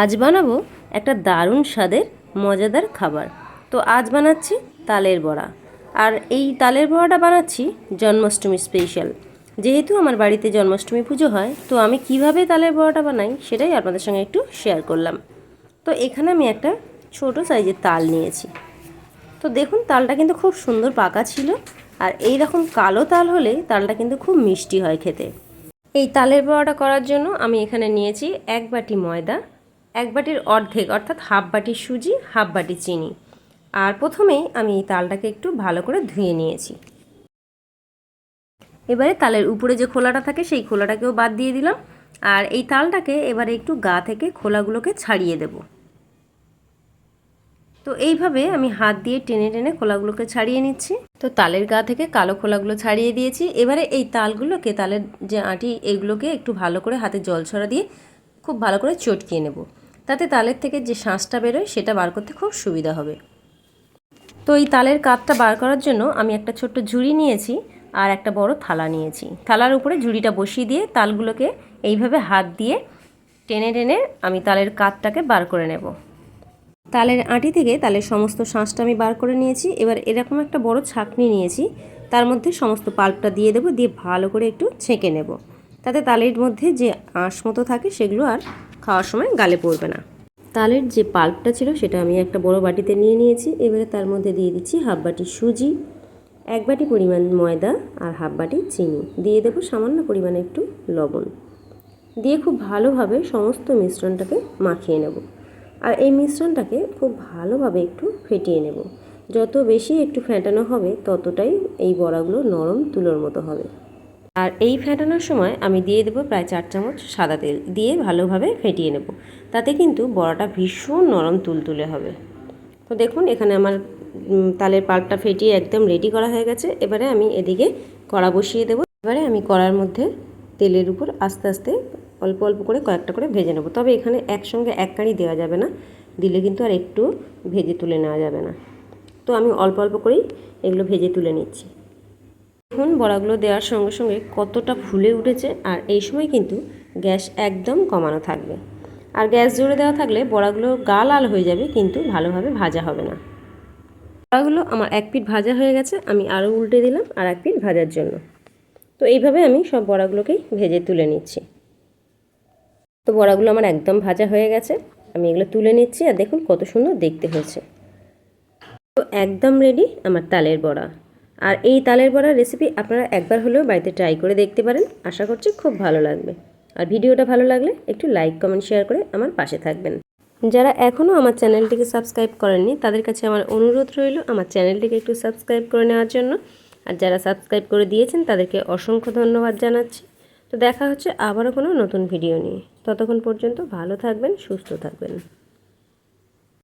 আজ বানাবো একটা দারুণ স্বাদের, মজাদার খাবার। তো আজ বানাচ্ছি তালের বড়া। আর এই তালের বড়াটা বানাচ্ছি জন্মাষ্টমী স্পেশাল যেহেতু আমার বাড়িতে জন্মাষ্টমী পুজো হয়, তো আমি কীভাবে তালের বড়াটা বানাই সেটাই আপনাদের সঙ্গে একটু শেয়ার করলাম। তো এখানে আমি একটা ছোট সাইজের তাল নিয়েছি। তো দেখুন, তালটা কিন্তু খুব সুন্দর পাকা ছিল। আর এই রকম কালো তাল হলে তালটা কিন্তু খুব মিষ্টি হয় খেতে। এই তালের বড়াটা করার জন্য আমি এখানে নিয়েছি এক বাটি ময়দা এক বাটির অর্ধেক, অর্থাৎ হাফ বাটি সুজি, হাফ বাটি চিনি। আর প্রথমেই আমি এই তালটাকে একটু ভালো করে ধুয়ে নিয়েছি। এবারে তালের উপরে যে খোলাটা থাকে, সেই খোলাটাকেও বাদ দিয়ে দিলাম। আর এই তালটাকে এবারে একটু গা থেকে খোলাগুলোকে ছাড়িয়ে দেব। তো এইভাবে আমি হাত দিয়ে টেনে টেনে খোলাগুলোকে ছাড়িয়ে নিচ্ছি। তো তালের গা থেকে কালো খোলাগুলো ছাড়িয়ে দিয়েছি। এবারে এই তালগুলোকে, তালের যে আঁটি, এগুলোকে একটু ভালো করে হাতে জল ছড়া দিয়ে খুব ভালো করে চটকিয়ে নেব। তাতে তালের থেকে যে শাঁসটা বেরোয় সেটা বার করতে খুব সুবিধা হবে। তো এই তালের কাঠটা বার করার জন্য আমি একটা ছোট্ট ঝুড়ি নিয়েছি আর একটা বড় থালা নিয়েছি। থালার উপরে ঝুড়িটা বসিয়ে দিয়ে তালগুলোকে এইভাবে হাত দিয়ে টেনে টেনে আমি তালের কাঠটাকে বার করে নেব। তালের আঁটি থেকে তালের সমস্ত শাঁসটা আমি বার করে নিয়েছি। এবার এরকম একটা বড় ছাকনি নিয়েছি। তার মধ্যে সমস্ত পাল্পটা দিয়ে দেবো, দিয়ে ভালো করে একটু ছেঁকে নেব। তাতে তালের মধ্যে যে আঁশ মতো থাকে সেগুলো আর খাওয়ার সময় গালে পড়বে না। তালের যে পাল্পটা ছিল সেটা আমি একটা বড় বাটিতে নিয়ে নিয়েছি। এবারে তার মধ্যে দিয়ে দিচ্ছি হাফ বাটি সুজি, এক বাটি পরিমাণ ময়দা আর হাফ বাটি চিনি। দিয়ে দেবো সামান্য পরিমাণে একটু লবণ। দিয়ে খুব ভালোভাবে সমস্ত মিশ্রণটাকে মাখিয়ে নেব। আর এই মিশ্রণটাকে খুব ভালোভাবে একটু ফেটিয়ে নেব। যত বেশি একটু ফেটানো হবে, ততটাই এই বড়াগুলো নরম তুলোর মতো হবে। আর এই ফেটানোর সময় আমি দিয়ে দেবো প্রায় চার চামচ সাদা তেল দিয়ে ভালোভাবে ফেটিয়ে নেব। তাতে কিন্তু বড়াটা ভীষণ নরম তুলতুলে হবে। তো দেখুন, এখানে আমার তালের পাল্পটা ফেটিয়ে একদম রেডি করা হয়ে গেছে। এবারে আমি এদিকে কড়া বসিয়ে দেবো। এবারে আমি কড়ার মধ্যে তেলের উপর আস্তে আস্তে অল্প অল্প করে কয়েকটা করে ভেজে নেব। তবে এখানে একসঙ্গে এক কাঁড়ি দেওয়া যাবে না। দিলে কিন্তু আর একটু ভেজে তুলে নেওয়া যাবে না। তো আমি অল্প অল্প করেই এগুলো ভেজে তুলে নিচ্ছি। দেখুন বড়াগুলো দেওয়ার সঙ্গে সঙ্গে কতটা ফুলে উঠেছে আর এই সময় কিন্তু গ্যাস একদম কমানো থাকবে। আর গ্যাস জোরে দেওয়া থাকলে বড়াগুলো গা লাল হয়ে যাবে, কিন্তু ভালোভাবে ভাজা হবে না। বড়াগুলো আমার এক পিঠ ভাজা হয়ে গেছে, আমি আরও উল্টে দিলাম আর এক পিঠ ভাজার জন্য। তো এইভাবে আমি সব বড়াগুলোকেই ভেজে তুলে নিচ্ছি। তো বড়াগুলো আমার একদম ভাজা হয়ে গেছে, আমি এগুলো তুলে নিচ্ছি আর দেখুন কত সুন্দর দেখতে হয়েছে। তো একদম রেডি আমার তালের বড়া। আর এই তালের বড়ার রেসিপি আপনারা একবার হলেও বাড়িতে ট্রাই করে দেখতে পারেন। আশা করছি খুব ভালো লাগবে। আর ভিডিওটা ভালো লাগলে একটু লাইক কমেন্ট শেয়ার করে আমার পাশে থাকবেন। যারা এখনও আমার চ্যানেলটিকে সাবস্ক্রাইব করেননি, তাদের কাছে আমার অনুরোধ রইল আমার চ্যানেলটিকে একটু সাবস্ক্রাইব করে নেওয়ার জন্য। আর যারা সাবস্ক্রাইব করে দিয়েছেন, তাদেরকে অসংখ্য ধন্যবাদ জানাচ্ছি। তো দেখা হচ্ছে আবারও কোনো নতুন ভিডিও নিয়ে। ততক্ষণ পর্যন্ত ভালো থাকবেন, সুস্থ থাকবেন।